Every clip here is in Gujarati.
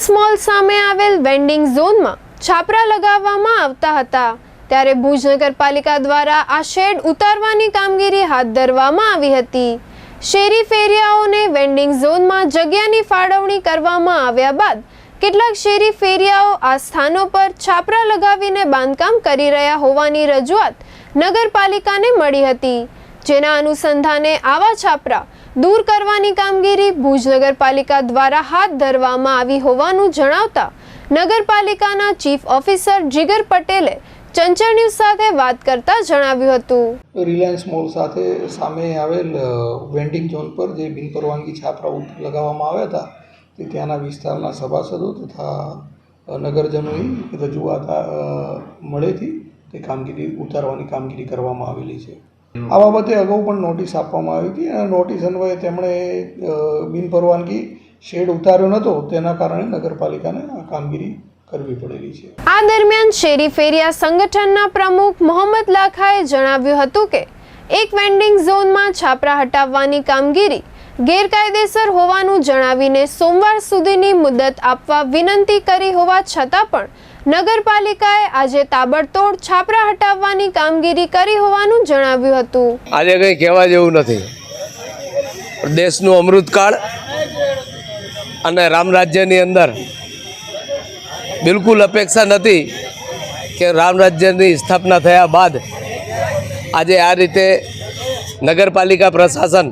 રિલાયન્સ મોલ સામે આવેલ વેન્ડિંગ ઝોનમાં છાપરા લગાવવામાં આવતા હતા. ત્યારે ભુજ નગરપાલિકા દ્વારા આ શેડ ઉતારવાની કામગીરી હાથ ધરવામાં આવી હતી. શેરી ફેરિયાઓને વેન્ડિંગ ઝોનમાં જગ્યાની ફાળવણી કરવામાં આવ્યા બાદ કેટલાક શેરી ફેરિયાઓ આ સ્થાનો પર છાપરા લગાવીને બાંધકામ કરી રહ્યા હોવાની રજૂઆત નગરપાલિકાને મળી હતી. જેના અનુસંધાને આવા છાપરા દૂર કરવાની કામગીરી ભુજ નગરપાલિકા દ્વારા હાથ ધરવામાં આવી હોવાનું જણાવતા નગરપાલિકાના ચીફ ઓફિસર જીગર પટેલે ચંચળ ન્યૂઝ સાથે વાત કરતા જણાવ્યું હતું. રિલાયન્સ મોલ સાથે સામે આવેલ વેન્ડિંગ ઝોન પર જે બિનપરવાનગી છાપરા લગાવવામાં આવ્યા હતા, તે ત્યાંના વિસ્તારના સભાસદો તથા નગરજનોની રજૂઆત મળેથી તે કામગીરી ઉતારવાની કામગીરી કરવામાં આવેલી છે. આ બાબતે અગાઉ પણ નોટિસ આપવામાં આવી હતી અને નોટિસ અન્વયે તેમણે બિનપરવાનગી શેડ ઉતાર્યો નહોતો, તેના કારણે નગરપાલિકાને આ કામગીરી કરવી પડેલી છે. આ દરમિયાન શેરી ફેરિયા સંગઠનના પ્રમુખ મોહમ્મદ લાખાએ જણાવ્યું હતું કે, એક વેન્ડિંગ ઝોનમાં છાપરા હટાવવાની કામગીરી ગેરકાયદેસર હોવાનું જણાવીને સોમવાર સુધીની મુદત આપવા વિનંતી કરી હોવા છતાં પણ નગરપાલિકાએ આજે તાબડતોડ છાપરા હટાવવાની કામગીરી કરી હોવાનું જણાવ્યું હતું. આજે કંઈ કહેવા જેવું નથી. દેશનું અમૃતકાળ અને રામરાજ્યની અંદર બિલકુલ અપેક્ષા નથી કે રામરાજ્યની સ્થાપના થયા બાદ આજે આ રીતે નગરપાલિકા પ્રશાસન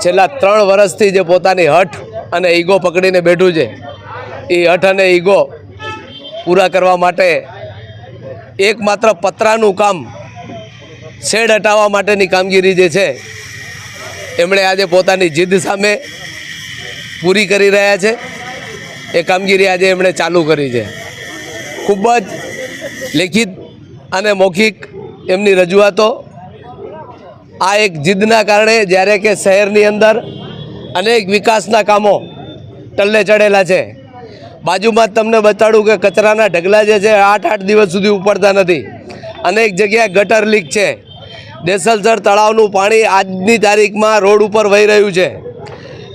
છેલ્લા ત્રણ વર્ષથી જે પોતાની હઠ અને ઈગો પકડીને બેઠું છે એ હઠ અને ઈગો પૂરા કરવા માટે એકમાત્ર પતરાનું કામ શેડ હટાવવા માટેની કામગીરી જે છે, એમણે આજે પોતાની જીદ સામે પૂરી કરી રહ્યા છે. એ કામગીરી આજે એમણે ચાલુ કરી છે. ખૂબ જ લેખિત અને મૌખિક એમની રજૂઆતો. આ એક જીદના કારણે જ્યારે કે શહેરની અંદર અનેક વિકાસના કામો ટલ્લે ચડેલા છે. બાજુમાં તમને બતાડું કે કચરાના ઢગલા જે છે, આઠ આઠ દિવસ સુધી ઉપડતા નથી. અનેક જગ્યાએ ગટર લીક છે. દેસલસર તળાવનું પાણી આજની તારીખમાં રોડ ઉપર વહી રહ્યું છે.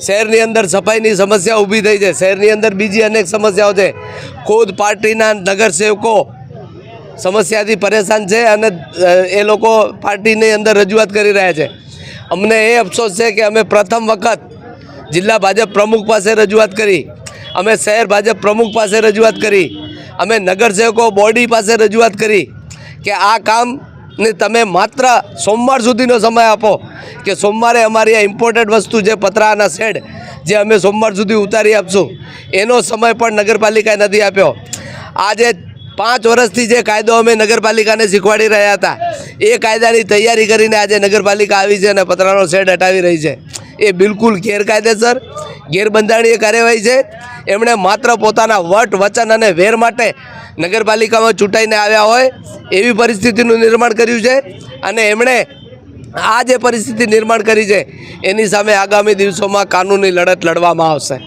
શહેરની અંદર સફાઈની સમસ્યા ઊભી થઈ છે. શહેરની અંદર બીજી અનેક સમસ્યાઓ છે. ખુદ પાર્ટીના નગરસેવકો સમસ્યાથી પરેશાન છે અને એ લોકો પાર્ટીની અંદર રજૂઆત કરી રહ્યા છે. અમને એ અફસોસ છે કે અમે પ્રથમ વખત જિલ્લા ભાજપ પ્રમુખ પાસે રજૂઆત કરી. અમે શહેર ભાજપ પ્રમુખ પાસે રજૂઆત કરી. અમે નગરસેવકો બોડી પાસે રજૂઆત કરી કે આ કામને તમે માત્ર સોમવાર સુધીનો સમય આપો કે સોમવારે અમારી આ ઇમ્પોર્ટન્ટ વસ્તુ જે પતરાના શેડ જે અમે સોમવાર સુધી ઉતારી આપશું, એનો સમય પણ નગરપાલિકાએ નથી આપ્યો. આજે પાંચ વર્ષથી જે કાયદો અમે નગરપાલિકાને શીખવાડી રહ્યા હતા, એ કાયદાની તૈયારી કરીને આજે નગરપાલિકા આવી છે અને પતરાનો શેડ હટાવી રહી છે. એ બિલકુલ ગેરકાયદેસર, ગેરબંધારણીય કાર્યવાહી છે. એમણે માત્ર પોતાના વટ, વચન અને વેર માટે નગરપાલિકામાં ચૂંટાઈને આવ્યા હોય એવી પરિસ્થિતિનું નિર્માણ કર્યું છે અને એમણે આ જે પરિસ્થિતિ નિર્માણ કરી છે, એની સામે આગામી દિવસોમાં કાનૂની લડત લડવામાં આવશે.